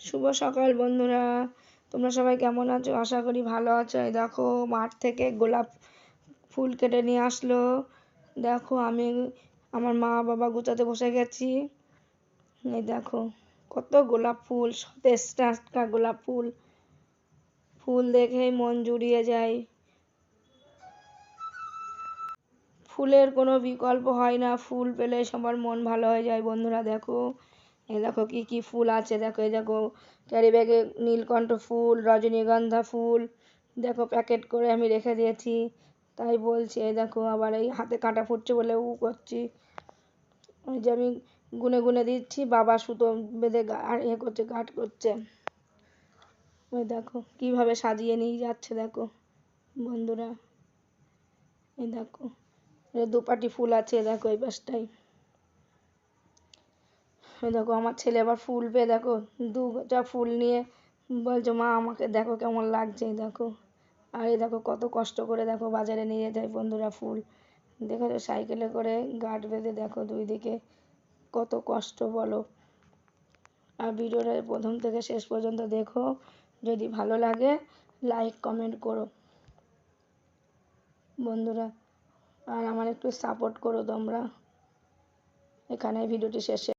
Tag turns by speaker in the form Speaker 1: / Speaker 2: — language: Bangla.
Speaker 1: শুভ সকাল বন্ধুরা। তোমরা সবাই কেমন আছো? আশা করি ভালো আছো। এই দেখো, মাঠ থেকে গোলাপ ফুল কেটে নিয়ে আসলো। দেখো, আমি আমার মা বাবা গুছাতে বসে গেছি। এই দেখো, কত গোলাপ ফুল, সতেজ টাটকা গোলাপ ফুল। ফুল দেখেই মন জুড়িয়ে যায়। ফুলের কোনো বিকল্প হয় না। ফুল পেলে সবার মন ভালো হয়ে যায় বন্ধুরা, দেখো। এই দেখো কি কি ফুল আছে, দেখো, এই দেখো ক্যারি ব্যাগে নীলকণ্ঠ ফুল, রজনীগন্ধা ফুল, দেখো প্যাকেট করে আমি রেখে দিয়েছি, তাই বলছি, এই দেখো আবার এই হাতে কাঁটা ফুটছে বলে উ করছি। ওই যে আমি গুনে গুনে দিচ্ছি, বাবা সুতো বেঁধে আর ইয়ে করছে গাঠ করছে। ওই দেখো কীভাবে সাজিয়ে নিয়ে যাচ্ছে, দেখো বন্ধুরা। এই দেখো দুপাটি ফুল আছে, দেখো এই পাশটায়। দেখো, আমার ছেলে আবার ফুল পেয়ে দেখো দুটা ফুল নিয়ে বলছে, মা, আমাকে দেখো কেমন লাগছে দেখো। আর এই দেখো, কত কষ্ট করে দেখো বাজারে নিয়ে যায় বন্ধুরা ফুল। দেখো তো, সাইকেলে করে গার্ড বেঁধে দেখো দুই দিকে, কত কষ্ট বলো। আর ভিডিওটা প্রথম থেকে শেষ পর্যন্ত দেখো, যদি ভালো লাগে লাইক কমেন্ট করো। বন্ধুরা, আর আমার একটু সাপোর্ট করো তোমরা। এখানে ভিডিওটি শেষে।